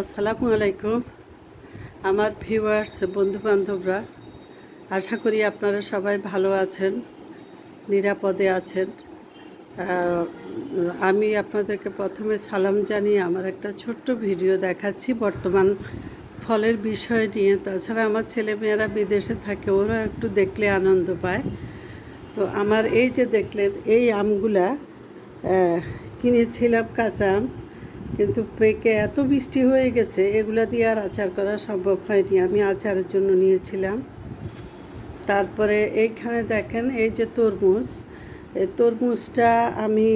আসসালামু আলাইকুম। আমার ভিউয়ার্স বন্ধু বান্ধবরা আশা করি আপনারা সবাই ভালো আছেন, নিরাপদে আছেন। আমি আপনাদেরকে প্রথমে সালাম জানিয়ে আমার একটা ছোট্ট ভিডিও দেখাচ্ছি, বর্তমান ফলের বিষয় নিয়ে। তাছাড়া আমার ছেলেমেয়েরা বিদেশে থাকে ওরা একটু দেখলে আনন্দ পায়। তো আমার এই যে দেখলেন, এই আমগুলা কিনেছিলাম কাঁচা আম। কিন্তু পেকে এত বৃষ্টি হয়ে গেছে, এগুলা দিয়ে আর আচার করা সম্ভব হয়নি। আমি আচারের জন্য নিয়েছিলাম। তারপরে এইখানে দেখেন এই যে তরমুজ, এই তরমুজটা আমি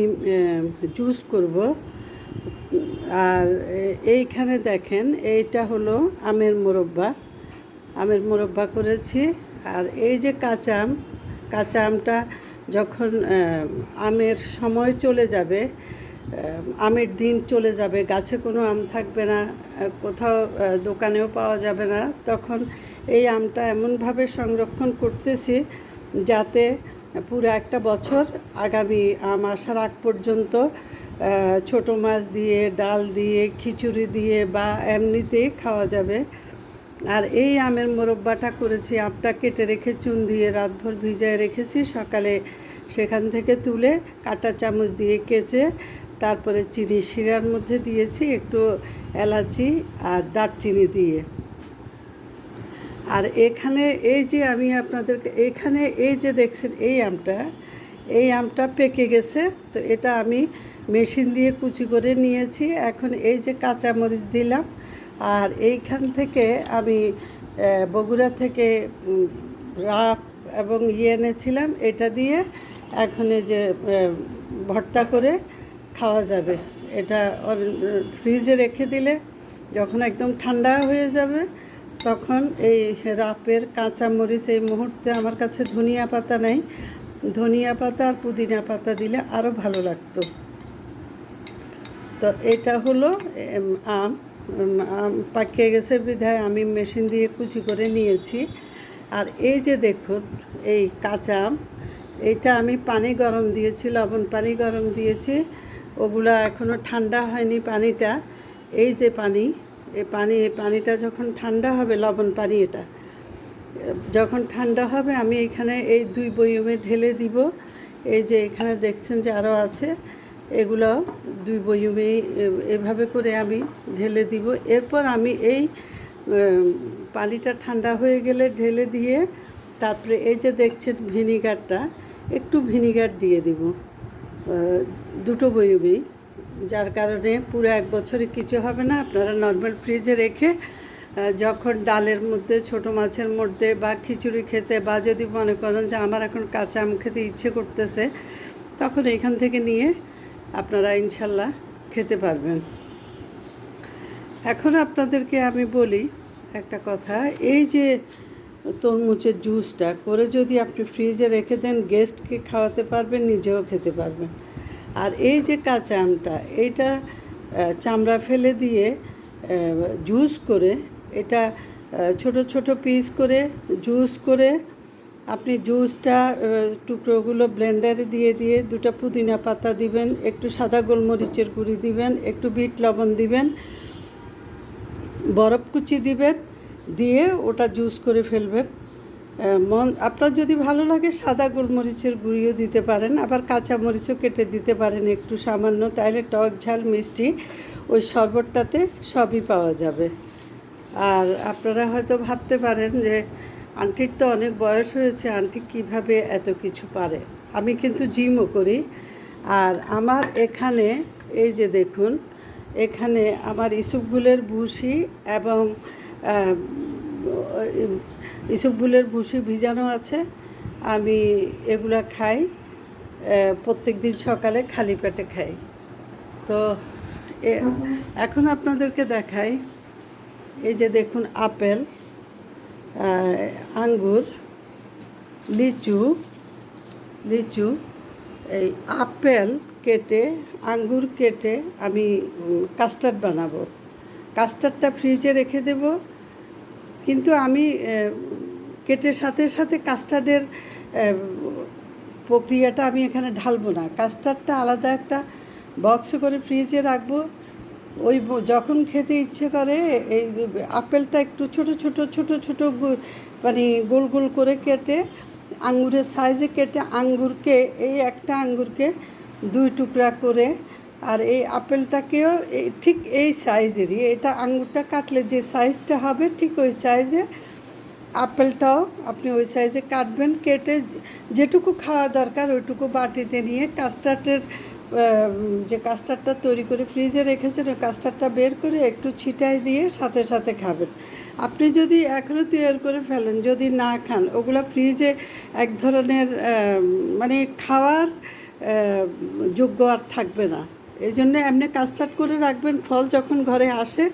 জুস করব। আর এইখানে দেখেন এইটা হলো আমের মোরব্বা। আমের মোরব্বা করেছি। আর এই যে কাঁচা আম, কাঁচা আমটা যখন আমের সময় চলে যাবে আমের দিন চলে যাবে, গাছে কোনো আম থাকবে না কোথাও দোকানেও পাওয়া যাবে না। তখন এই আমটা এমনভাবে সংরক্ষণ করতেছি যাতে পুরো একটা বছর আগামী আম আসার আগ পর্যন্ত ছোট মাছ দিয়ে, ডাল দিয়ে, খিচুড়ি দিয়ে বা এমনিতেই খাওয়া যাবে। আর এই আমের মোরব্বাটা করেছি, আমটা কেটে রেখে চুন দিয়ে রাতভর ভিজায় রেখেছি, সকালে সেখান থেকে তুলে কাঁটা চামচ দিয়ে কেচে, তারপরে চিনি শিরার মধ্যে দিয়েছি একটু এলাচি আর দারচিনি দিয়ে। আর এখানে এই যে আমি আপনাদেরকে, এখানে এই যে দেখছেন এই আমটা এই আমটা পেকে গেছে। তো এটা আমি মেশিন দিয়ে কুচি করে নিয়েছি। এখন এই যে কাঁচামরিচ দিলাম। আর এইখান থেকে আমি বগুড়া থেকে রাপ এবং ইয়ে এনেছিলাম, এটা দিয়ে এখন এই যে ভর্তা করে খাওয়া যাবে। এটা ফ্রিজে রেখে দিলে যখন একদম ঠান্ডা হয়ে যাবে, তখন এই রাপের কাঁচা মরিচ এই মুহূর্তে আমার কাছে ধনিয়া পাতা নেই। ধনিয়া পাতা আর পুদিনা পাতা দিলে আরও ভালো লাগতো। তো এটা হলো আম আম পাকিয়ে গেছে বিধায় আমি মেশিন দিয়ে কুচি করে নিয়েছি। আর এই যে দেখুন, এই কাঁচা আম, এইটা আমি পানি গরম দিয়েছি, লবণ পানি গরম দিয়েছি, ওগুলা এখনও ঠান্ডা হয়নি পানিটা। এই যে পানি, এই পানি, এই পানিটা যখন ঠান্ডা হবে, লবণ পানি এটা, যখন ঠান্ডা হবে, আমি এখানে এই দুই বয়মে ঢেলে দিব। এই যে এখানে দেখছেন যে আরও আছে, এগুলো দুই বয়মেই এভাবে করে আমি ঢেলে দিব। এরপর আমি এই পানিটা ঠান্ডা হয়ে গেলে ঢেলে দিয়ে তারপরে এই যে দেখছেন ভিনিগারটা, একটু ভিনিগার দিয়ে দিব। দুটো বয়মেই যার কারণে পুরো এক বছরে কিছু হবে না। আপনারা নর্মাল ফ্রিজে রেখে যখন ডালের মধ্যে, ছোট মাছের মধ্যে বা খিচুড়ি খেতে বা যদি মনে করেন যে আমার এখন কাঁচা আম খেতে ইচ্ছে করতেছে, তখন এখান থেকে নিয়ে আপনারা ইনশাল্লাহ খেতে পারবেন। এখন আপনাদেরকে আমি বলি একটা কথা, এই যে তরমুজের জুসটা করে যদি আপনি ফ্রিজে রেখে দেন, গেস্টকে খাওয়াতে পারবেন, নিজেও খেতে পারবেন। আর এই যে কাঁচা আমটা, এইটা চামড়া ফেলে দিয়ে জুস করে, এটা ছোট ছোট পিস করে, জুস করে, আপনি জুসটা টুকরোগুলো ব্লেন্ডারে দিয়ে দিয়ে দুটো পুদিনা পাতা দিবেন, একটু সাদা গোলমরিচের গুঁড়ি দিবেন, একটু বিট লবণ দিবেন বরফ কুচি দিবেন, দিয়ে ওটা জুস করে ফেলবেন। মন, আপনার যদি ভালো লাগে সাদা গোলমরিচের গুঁড়িও দিতে পারেন, আবার কাঁচা মরিচও কেটে দিতে পারেন একটু সামান্য তাহলে টক ঝাল মিষ্টি ওই শরবতটাতে সবই পাওয়া যাবে। আর আপনারা হয়তো ভাবতে পারেন যে, আন্টির তো অনেক বয়স হয়েছে, আন্টি কীভাবে এত কিছু পারে? আমি কিন্তু জিমও করি। আর আমার এখানে, এই যে দেখুন এখানে আমার ইসুফগুলের ভুসি এবং আহ, ইসুফগুলের ভুসি ভিজানো আছে। আমি এগুলা খাই প্রত্যেক দিন সকালে খালি পেটে খাই। তো এখন আপনাদেরকে দেখাই এই যে দেখুন আপেল আঙ্গুর লিচু লিচু এই আপেল কেটে, আঙ্গুর কেটে আমি কাস্টার্ড বানাবো। কাস্টার্ডটা ফ্রিজে রেখে দেব। কিন্তু আমি কেটে সাথে সাথে কাস্টার্ডের প্রক্রিয়াটা আমি এখানে ঢালবো না। কাস্টার্ডটা আলাদা একটা বক্সে করে ফ্রিজে রাখব। ওই যখন খেতে ইচ্ছে করে, এই আপেলটা একটু ছোট ছোট ছোট ছোট মানে গোল গোল করে কেটে, আঙ্গুরের সাইজে কেটে আঙ্গুরকে, এই একটা আঙ্গুরকে দুই টুকরা করে, আর এই আপেলটাকেও ঠিক এই সাইজেরই। এটা আঙ্গুরটা কাটলে যে সাইজটা হবে, ঠিক ওই সাইজে আপেলটাও আপনি ওই সাইজে কাটবেন, কেটে যেটুকু খাওয়া দরকার ওইটুকু বাটিতে নিয়ে কাস্টার্ডের যে কাস্টার্ডটা তৈরি করে ফ্রিজে রেখেছেন, ওই কাস্টার্ডটা বের করে একটু ছিটাই দিয়ে সাথে সাথে খাবেন। আপনি যদি এখনও তৈরি করে ফেলেন, যদি না খান, ওগুলো ফ্রিজে এক ধরনের মানে খাওয়ার যোগ্য আর থাকবে না। এই জন্য এমনি কাস্টার্ড করে রাখবেন, ফল যখন ঘরে আসে,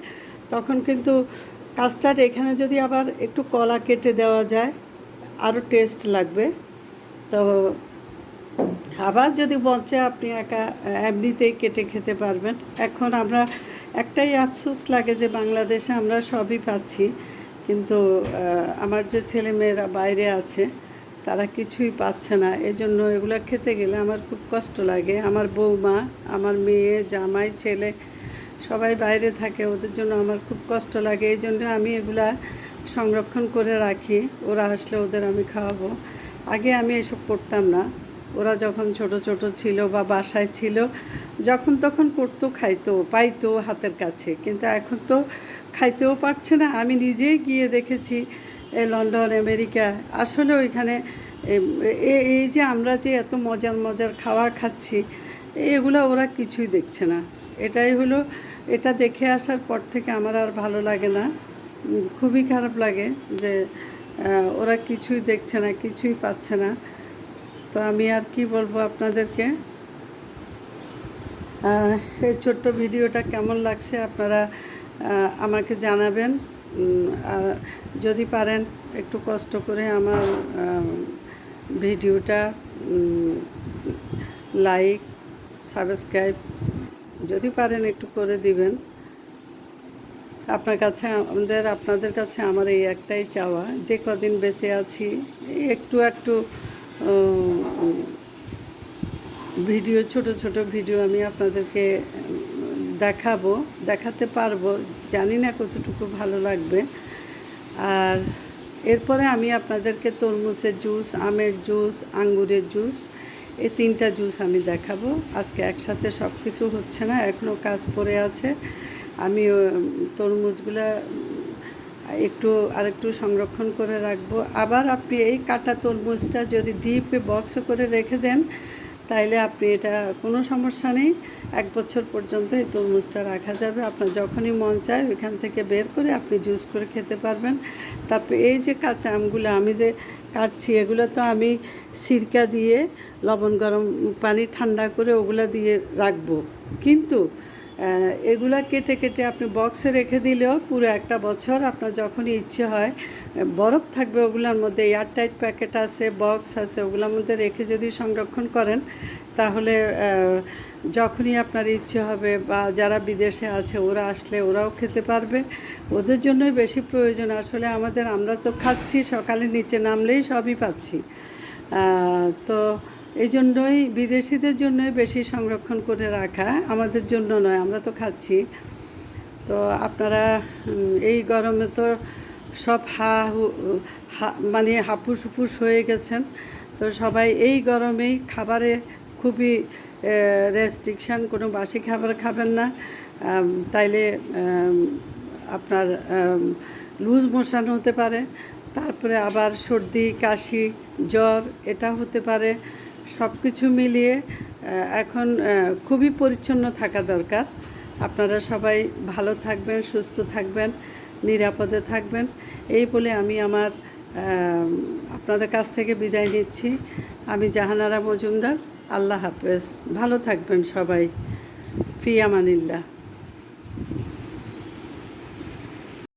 তখন কিন্তু কাস্টার্ড এখানে যদি আবার একটু কলা কেটে দেওয়া যায় আরও টেস্ট লাগবে। তো আবার যদি বলছে আপনি একা, এমনিতেই কেটে খেতে পারবেন। এখন আমরা একটাই আফসোস লাগে যে বাংলাদেশে আমরা সবই পাচ্ছি। কিন্তু আমার যে ছেলে মেয়েরা বাইরে আছে তারা কিছুই পাচ্ছে না। এজন্য এগুলো খেতে গেলে আমার খুব কষ্ট লাগে। আমার বৌমা, আমার মেয়ে, জামাই, ছেলে সবাই বাইরে থাকে। ওদের জন্য আমার খুব কষ্ট লাগে। এই জন্য আমি এগুলা সংরক্ষণ করে রাখি। ওরা আসলে ওদের আমি খাওয়াবো। আগে আমি এসব করতাম না। ওরা যখন ছোট ছোট ছিল বা বাসায় ছিল, যখন তখন করতো, খাইতো, পাইতো হাতের কাছে। কিন্তু এখন তো খাইতেও পারছে না। আমি নিজেই গিয়ে দেখেছি লন্ডন, আমেরিকা, আসলে ওইখানে এই যে আমরা যে এত মজার মজার খাওয়া খাচ্ছি, এগুলো ওরা কিছুই দেখছে না। এটাই হলো, এটা দেখে আসার পর থেকে আমার আর ভালো লাগে না। খুবই খারাপ লাগে যে ওরা কিছুই দেখছে না, কিছুই পাচ্ছে না। তো আমি আর কি বলব আপনাদেরকে? এই ছোট্ট ভিডিওটা কেমন লাগছে আপনারা আমাকে জানাবেন। আর যদি পারেন একটু কষ্ট করে আমার ভিডিওটা লাইক সাবস্ক্রাইব যদি পারেন একটু করে দিবেন। আপনার কাছে, আমাদের, আপনাদের কাছে আমার এই একটাই চাওয়া, যে কদিন বেঁচে আছি, একটু একটু ভিডিও, ছোট ছোট ভিডিও আমি আপনাদেরকে দেখাবো, দেখাতে পারব, জানি না কতটুকু ভালো লাগবে। আর এরপরে আমি আপনাদেরকে তরমুজের জুস, আমের জুস, আঙ্গুরের জুস, এই তিনটা জুস আমি দেখাবো। আজকে একসাথে সব কিছু হচ্ছে না এখনও কাজ পড়ে আছে। আমি তরমুজগুলা একটু আরেকটু সংরক্ষণ করে রাখব। আবার আপনি এই কাটা তরমুজটা যদি ডিপে বক্সে করে রেখে দেন তাইলে আপনি এটা কোনো সমস্যা নেই। এক বছর পর্যন্ত এই তরমুজটা রাখা যাবে। আপনার যখনই মন চায় ওইখান থেকে বের করে আপনি জুস করে খেতে পারবেন। তারপর এই যে কাঁচা আমগুলো, আমি যে কাটছি, এগুলো তো আমি সিরকা দিয়ে লবণ গরম পানি ঠান্ডা করে ওগুলো দিয়ে রাখব। কিন্তু এগুলা কেটে কেটে আপনি বক্সে রেখে দিলেও পুরো একটা বছর আপনার যখনই ইচ্ছে হয়, বরফ থাকবে ওগুলোর মধ্যে এয়ারটাইট প্যাকেট আছে বক্স আছে, ওগুলোর মধ্যে রেখে যদি সংরক্ষণ করেন, তাহলে যখনই আপনার ইচ্ছে হবে বা যারা বিদেশে আছে ওরা আসলে ওরাও খেতে পারবে। ওদের জন্যই বেশি প্রয়োজন। আসলে আমাদের, আমরা তো খাচ্ছি, সকালে নিচে নামলেই সবই পাচ্ছি। তো এই জন্যই বিদেশিদের জন্যই বেশি সংরক্ষণ করে রাখা আমাদের জন্য নয়, আমরা তো খাচ্ছি। তো আপনারা এই গরমে তো সব হা মানে হাপুস হুপুস হয়ে গেছেন। তো সবাই এই গরমেই খাবারে খুবই রেস্ট্রিকশান কোনো বাসি খাবার খাবেন না। তাইলে আপনার লুজ মোশন হতে পারে। তারপরে আবার সর্দি, কাশি, জ্বর, এটা হতে পারে। সব কিছু মিলিয়ে এখন খুবই পরিচ্ছন্ন থাকা দরকার। আপনারা সবাই ভালো থাকবেন, সুস্থ থাকবেন, নিরাপদে থাকবেন। এই বলে আমি আমার আপনাদের কাছ থেকে বিদায় নিচ্ছি। আমি জাহানারা মজুমদার। আল্লাহ হাফেজ। ভালো থাকবেন সবাই। ফি আমানিল্লাহ।